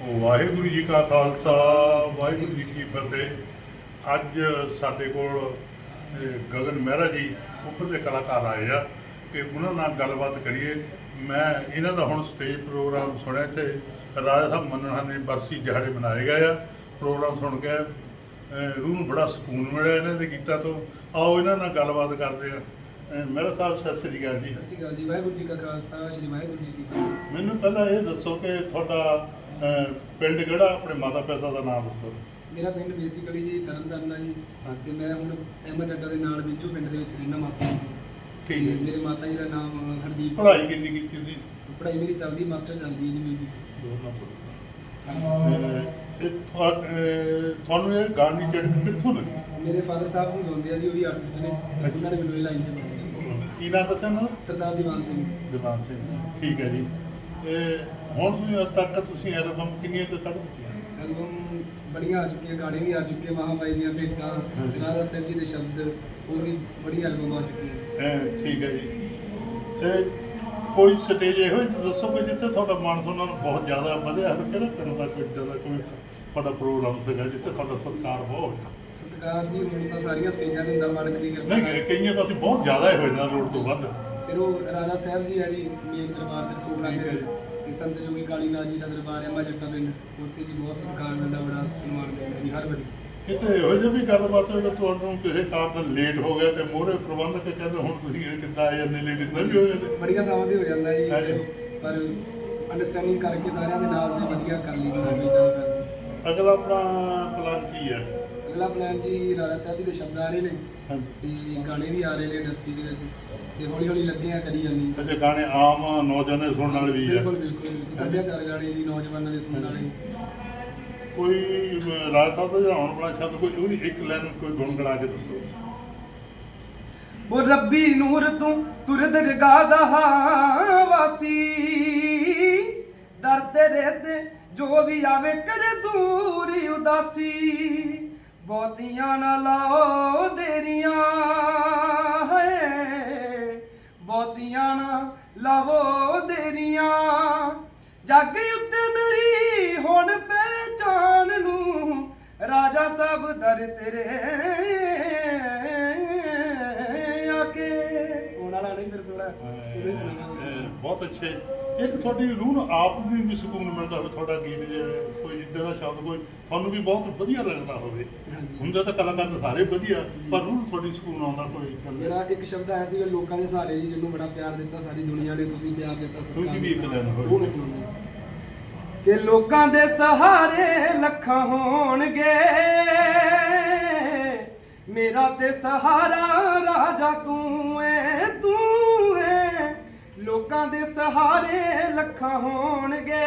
ਵਾਹਿਗੁਰੂ ਜੀ ਕਾ ਖਾਲਸਾ ਵਾਹਿਗੁਰੂ ਜੀ ਕੀ ਫਤਿਹ। ਅੱਜ ਸਾਡੇ ਕੋਲ ਗਗਨ ਮਹਿਰਾ ਜੀ ਉੱਪਰ ਦੇ ਕਲਾਕਾਰ ਆਏ ਆ ਕਿ ਉਹਨਾਂ ਨਾਲ ਗੱਲਬਾਤ ਕਰੀਏ। ਮੈਂ ਇਹਨਾਂ ਦਾ ਹੁਣ ਸਟੇਜ ਪ੍ਰੋਗਰਾਮ ਸੁਣਿਆ ਤੇ ਰਾਜਾ ਸਾਹਿਬ ਮੰਨਣਾ ਨੇ ਬਰਸੀ ਦਿਹਾੜੇ ਮਨਾਏ ਗਏ ਆ। ਪ੍ਰੋਗਰਾਮ ਸੁਣ ਕੇ ਰੂਹ ਨੂੰ ਬੜਾ ਸਕੂਨ ਮਿਲਿਆ ਇਹਨਾਂ ਦੇ ਗੀਤਾਂ ਤੋਂ। ਆਓ ਇਹਨਾਂ ਨਾਲ ਗੱਲਬਾਤ ਕਰਦੇ ਆ। ਮਹਿਰਾ ਸਾਹਿਬ ਸਤਿ ਸ੍ਰੀ ਅਕਾਲ ਜੀ। ਸਤਿ ਸ਼੍ਰੀ ਅਕਾਲ ਜੀ। ਵਾਹਿਗੁਰੂ ਜੀ ਕਾ ਖਾਲਸਾ ਸ਼੍ਰੀ ਵਾਹਿਗੁਰੂ ਜੀ ਕੀ ਫਤਿਹ। ਮੈਨੂੰ ਪਹਿਲਾਂ ਇਹ ਦੱਸੋ ਕਿ ਤੁਹਾਡਾ ਪਿੰਡ ਕਿਹੜਾ? ਆਪਣੇ ਮਾਤਾ ਪਿਤਾ ਦਾ ਨਾਮ ਦੱਸੋ। ਮੇਰਾ ਪਿੰਡ ਬੇਸਿਕਲੀ ਜੀ ਤਰਨਤਾਰਨ ਆ ਜੀ। ਤੇ ਮੈਂ ਹੁਣ ਅਹਿਮਦ ਚੱਡਾ ਦੇ ਨਾਲ ਵਿੱਚੋਂ ਪਿੰਡ ਦੇ ਵਿੱਚ ਰਹਿਣਾ ਮਾਸੀ ਠੀਕ ਹੈ। ਮੇਰੇ ਮਾਤਾ ਜੀ ਦਾ ਨਾਮ ਹਰਦੀਪ। ਪੜ੍ਹਾਈ ਕਿੰਨੀ ਕੀਤੀ ਸੀ? ਪੜ੍ਹਾਈ ਮੇਰੀ ਚੱਲਦੀ ਮਾਸਟਰ ਚੱਲਦੀ ਹੈ ਜੀ ਮਿਊਜ਼ਿਕ ਨੰਬਰ ਤੇ। ਤੁਹਾ- ਅਹ, ਤੁਹਾਨੂੰ ਇਹ ਗਾਣੀ ਕਿੱਥੋਂ ਲੱਗੀ? ਮੇਰੇ ਫਾਦਰ ਸਾਹਿਬ ਜੀ ਗਾਉਂਦੇ ਆ ਜੀ ਉਹ ਵੀ ਆਰਟਿਸਟ ਨੇ ਉਹਨਾਂ ਨੇ ਮੈਨੂੰ ਇਹ ਲਾਈਨ 'ਚ ਪਾਇਆ ਕੀ ਨਾਮ ਦੱਸਿਆ ਨਾ ਸਰਦਾਰ ਦੀਵਾਨ ਸਿੰਘ। ਦਿਵਾਨ ਸਿੰਘ ਜੀ। ਠੀਕ ਹੈ ਜੀ। ਇਹ ਹੁਣ ਅੱਜ ਤੱਕ ਤੁਸੀਂ ਐਲਬਮ ਕਿੰਨੀਆਂ ਕੁ ਕੱਢ ਦਿੱਤੀਆਂ? ਐਲਬਮ ਬੜੀਆਂ ਆ ਚੁੱਕੀਆਂ ਗਾਣੇ ਵੀ ਆ ਚੁੱਕੇ ਮਹਾਮਾਈ ਦੀਆਂ ਭੇਟਾਂ। ਰਾਧਾ ਸਾਹਿਬ ਜੀ ਦੇ ਸ਼ਬਦ ਹੋਰ ਵੀ ਬੜੀ ਐਲਬਮ ਆ ਚੁੱਕੀਆਂ। ਇਹ ਠੀਕ ਹੈ ਜੀ। ਤੇ ਕੋਈ ਸਟੇਜ ਇਹੋ ਦੱਸੋ ਕਿ ਜਿੱਥੇ ਤੁਹਾਡਾ ਮਾਨ ਸਨਮਾਨ ਬਹੁਤ ਜ਼ਿਆਦਾ ਵਧਿਆ ਹੋਵੇ ਕਿਹੜਾ ਪਿੰਡ ਦਾ ਕੋਈ ਜ਼ਿਆਦਾ ਕੋਈ ਤੁਹਾਡਾ ਪ੍ਰੋਗਰਾਮ ਸੀਗਾ ਜਿੱਥੇ ਤੁਹਾਡਾ ਸਤਿਕਾਰ ਬਹੁਤ ਸਤਿਕਾਰ ਜੀ ਹੁਣ ਤਾਂ ਸਾਰੀਆਂ ਸਟੇਜਾਂ ਤੇ ਹੁੰਦਾ ਮਾਲਕ ਦੀ ਕਿਰਪਾ ਨਹੀਂ ਕਈਆਂ ਪਾਸੇ ਬਹੁਤ ਜ਼ਿਆਦਾ ਹੋ ਜਾਂਦਾ ਲੋੜ ਤੋਂ ਵੱਧ। ਫਿਰ ਉਹ ਰਾਜਾ ਸਾਹਿਬ ਜੀ ਹੈ ਜੀ ਮੇਨ ਦਰਬਾਰ ਠੀਕ ਹੈ ਦੇ। ਤੇ ਸੰਤ ਜੋਗੀ ਕਾਲੀਨਾਥ ਜੀ ਦਾ ਦਰਬਾਰ ਹੈ ਮਾਜੱਟਾ ਪਿੰਡ। ਉੱਥੇ ਜੀ ਬਹੁਤ ਸਤਿਕਾਰ ਮਿਲਦਾ ਬੜਾ ਸਨਮਾਨ ਮਿਲਦਾ ਜੀ ਹਰ ਵਾਰੀ। ਕਿਤੇ ਇਹੋ ਜਿਹੀ ਵੀ ਗੱਲਬਾਤ ਹੋਵੇ ਤੁਹਾਨੂੰ ਕਿਸੇ ਕਾਰਨ ਲੇਟ ਹੋ ਗਿਆ ਤੇ ਮੋਹਰੇ ਪ੍ਰਬੰਧਕ ਕਹਿੰਦੇ ਹੁਣ ਤੁਸੀਂ ਇਹ ਕਿੱਦਾਂ ਆਏ ਇੰਨੇ ਲੇਟ ਇੱਦਾਂ ਵੀ ਹੋ ਜਾਂਦੇ ਬੜੀਆਂ ਥਾਵਾਂ ਤੇ ਹੋ ਜਾਂਦਾ ਜੀ ਪਰ ਅੰਡਰਸਟੈਂਡਿੰਗ ਕਰਕੇ ਸਾਰਿਆਂ ਦੇ ਨਾਲ ਦੇ ਵਧੀਆ ਕਰ ਲਈ ਦੀ ਗੱਲ ਨਹੀਂ ਕਰਦੀ ਅਗਲਾ ਆਪਣਾ ਪਲਾਨ ਕੀ ਹੈ? ਅਗਲਾ ਪਲਾਨ ਜੀ ਰਾਜਾ ਸਾਹਿਬ ਜੀ ਦੇ ਸ਼ਬਦ ਆ ਰਹੇ ਨੇ ਹਾਂਜੀ। ਤੇ ਗਾਣੇ ਵੀ ਆ ਰਹੇ ਨੇ ਇੰਡਸਟਰੀ ਦੇ ਵਿੱਚ ਤੇ ਹੌਲੀ ਹੌਲੀ ਲੱਗੇ ਆ ਕਰੀ ਜਾਂਦੀ। ਜੇ ਗਾਣੇ ਆਮ ਨੌਜਵਾਨਾਂ ਦੇ ਸੁਣਨ ਵਾਲੇ ਵੀ ਹੈ ਬਿਲਕੁਲ ਬਿਲਕੁਲ ਸੱਭਿਆਚਾਰ ਗਾਣੇ ਜੀ ਨੌਜਵਾਨਾਂ ਦੇ ਸੁਣਨ ਵਾਲੇ। ਕੋਈ ਅਹ, ਰਾਜ ਸਾਹਿਬ ਦਾ ਜਿਹੜਾ ਆਉਣ ਵਾਲਾ ਸ਼ਬਦ ਕੋਈ ਉਹਦੀ ਇੱਕ ਲਾਈਨ ਕੋਈ ਗੁਣਗੁਣਾ ਕੇ ਦੱਸੋ। ਉਹ ਰੱਬੀ ਨੂਰ ਤੂੰ ਤੁਰ ਦਰਗਾਹ ਦਾ ਵਾਸੀ। ਦਰ ਤੇਰੇ ਤੇ ਜੋ ਵੀ ਆਵੇ ਕਰ ਦੂਰੀ ਉਦਾਸੀ। ਬਹੁਤੀਆਂ ਨਾ ਲਾਓ ਦੇਰੀਆਂ ਹੈ ਬਹੁਤੀਆਂ ਨਾ ਲਾਵੋ ਦੇਰੀਆਂ। ਜੱਗ ਉੱਤੇ ਮੇਰੀ ਹੁਣ ਪਹਿਚਾਨ ਨੂੰ ਰਾਜਾ ਸਭ ਦਰ ਤੇਰੇ ਆਕੇ। ਹੁਣ ਵਾਲਾ ਨਹੀਂ ਫਿਰ ਥੋੜਾ ਉਹਦੇ ਸੁਣਾਵਾਂਗੇ ਅਹ, ਬਹੁਤ ਅੱਛੇ। ਇੱਕ ਤੁਹਾਡੀ ਰੂਹ ਨੂੰ ਆਪ ਵੀ ਸਕੂਨ ਮਿਲਦਾ ਹੋਵੇ ਤੁਹਾਡਾ ਗੀਤ ਜਿਵੇਂ ਕੋਈ ਦਾ ਸ਼ਬਦ ਕੋਈ ਤੁਹਾਨੂੰ ਵੀ ਬਹੁਤ ਵਧੀਆ ਲੱਗਦਾ ਹੋਵੇ। ਹੁੰਦੇ ਤਾਂ ਕਲਾਕਾਰ ਤਾਂ ਸਾਰੇ ਵਧੀਆ ਪਰ ਰੂਹ ਨੂੰ ਤੁਹਾਡੀ ਸਕੂਨ ਆਉਂਦਾ ਕੋਈ ਗੱਲ ਮੇਰਾ ਇੱਕ ਸ਼ਬਦ ਆਇਆ ਸੀ ਲੋਕਾਂ ਦੇ ਸਹਾਰੇ ਜੀ ਜਿਹਨੂੰ ਬੜਾ ਪਿਆਰ ਦਿੱਤਾ ਸਾਰੀ ਦੁਨੀਆ ਨੇ ਤੁਸੀਂ ਪਿਆਰ ਦਿੱਤਾ ਸਰਕਾਰ ਤੁਸੀਂ ਵੀ ਇੱਕ। ਲੈਣ। ਉਹ ਸੁਣਾਉਂਦਾ ਕਿ ਲੋਕਾਂ ਦੇ ਸਹਾਰੇ ਲੱਖਾਂ ਹੋਣਗੇ ਮੇਰਾ ਤੇ ਸਹਾਰਾ ਰਾਜਾ ਤੂੰ ਏ ਤੂੰ ਏ ਲੋਕਾਂ ਦੇ ਸਹਾਰੇ ਲੱਖਾਂ ਹੋਣਗੇ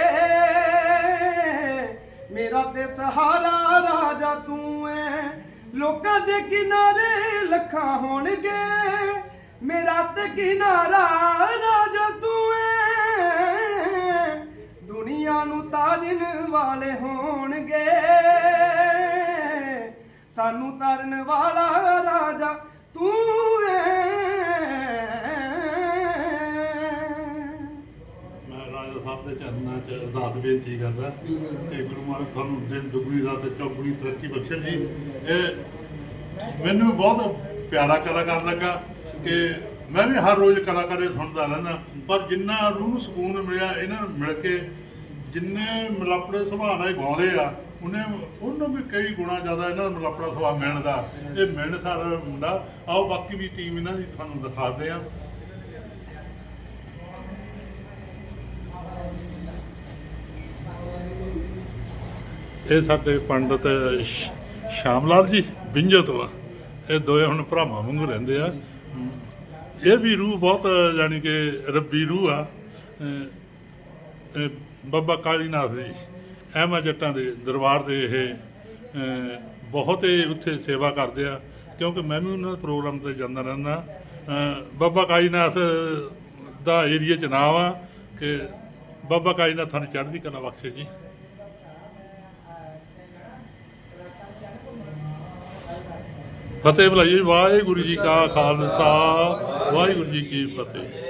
ਮੇਰਾ ਤੇ ਸਹਾਰਾ ਰਾਜਾ ਤੂੰ ਏ ਲੋਕਾਂ ਦੇ ਕਿਨਾਰੇ ਲੱਖਾਂ ਹੋਣਗੇ। ਮੇਰਾ ਤੇ ਕਿਨਾਰਾ ਰਾਜਾ ਤੂੰ ਐ। ਦੁਨੀਆ ਨੂੰ ਤਾਰਨ ਵਾਲੇ ਹੋਣਗੇ। ਸਾਨੂੰ ਤਾਰਨ ਵਾਲਾ ਰਾਜਾ ਤੂੰ ਦੇ ਚਰਨਾਂ 'ਚ ਅਰਦਾਸ ਬੇਨਤੀ ਕਰਦਾ ਤੇ ਗੁਰੂ ਮਹਾਰਾਜ ਤੁਹਾਨੂੰ ਦਿਨ ਦੁਗਣੀ, ਰਾਤ ਚੌਗੁਣੀ ਤਰੱਕੀ ਬਖਸ਼ਣ ਜੀ। ਇਹ ਮੈਨੂੰ ਬਹੁਤ ਪਿਆਰਾ ਕਲਾਕਾਰ ਲੱਗਾ ਕਿ ਮੈਂ ਵੀ ਹਰ ਰੋਜ਼ ਕਲਾਕਾਰੇ ਸੁਣਦਾ ਰਹਿੰਦਾ। ਪਰ ਜਿੰਨਾ ਰੂਹ ਨੂੰ ਸਕੂਨ ਮਿਲਿਆ, ਇਹਨਾਂ ਨੂੰ ਮਿਲ ਕੇ ਜਿੰਨੇ ਮਲਾਪੜੇ ਸੁਭਾਅ ਨਾਲ ਗਾਉਂਦੇ ਆ, ਉਹਨੇ ਉਹਨੂੰ ਵੀ ਕਈ ਗੁਣਾ ਜ਼ਿਆਦਾ ਇਹਨਾਂ ਨੂੰ ਮਲਾਪੜਾ ਸੁਭਾਅ ਮਿਲਣ ਦਾ ਇਹ ਮਿਲਣ ਸਾਰਾ ਮੁੰਡਾ, ਆਓ ਬਾਕੀ ਵੀ ਟੀਮ ਇਹਨਾਂ ਦੀ ਤੁਹਾਨੂੰ ਦਿਖਾਉਂਦੇ ਆ। ਇਹ ਸਾਡੇ ਪੰਡਤ ਸ਼- ਸ਼ਾਮ ਲਾਲ ਜੀ ਬਿੰਜੋ ਵਾ। ਇਹ ਦੋਏ ਹੁਣ ਭਰਾਵਾਂ ਵਾਂਗੂ ਰਹਿੰਦੇ ਆ। ਇਹ ਵੀ ਰੂਹ ਬਹੁਤ ਜਾਨੀ ਕਿ ਰੱਬੀ ਰੂਹ ਆ। ਬਾਬਾ ਕਾਲੀਨਾਥ ਜੀ, ਅਹਿਮਾ ਜੱਟਾਂ ਦੇ ਦਰਬਾਰ ਦੇ ਇਹ ਬਹੁਤ ਹੀ ਉੱਥੇ ਸੇਵਾ ਕਰਦੇ ਆ। ਕਿਉਂਕਿ ਮੈਂ ਵੀ ਉਹਨਾਂ ਦੇ ਪ੍ਰੋਗਰਾਮ ਤੇ ਜਾਂਦਾ ਰਹਿੰਦਾ। ਬਾਬਾ ਕਾਲੀਨਾਥ ਦਾ ਏਰੀਆ ਚ ਨਾਮ ਆ ਕਿ ਬਾਬਾ ਕਾਲੀਨਾਥ ਨੂੰ ਚੜ੍ਹਦੀ ਕਲਾ ਬਖਸ਼ੇ ਜੀ। ਫਤਿਹ ਬੁਲਾਈਏ ਵਾਹਿਗੁਰੂ ਜੀ ਕਾ ਖਾਲਸਾ ਵਾਹਿਗੁਰੂ ਜੀ ਕੀ ਫਤਿਹ।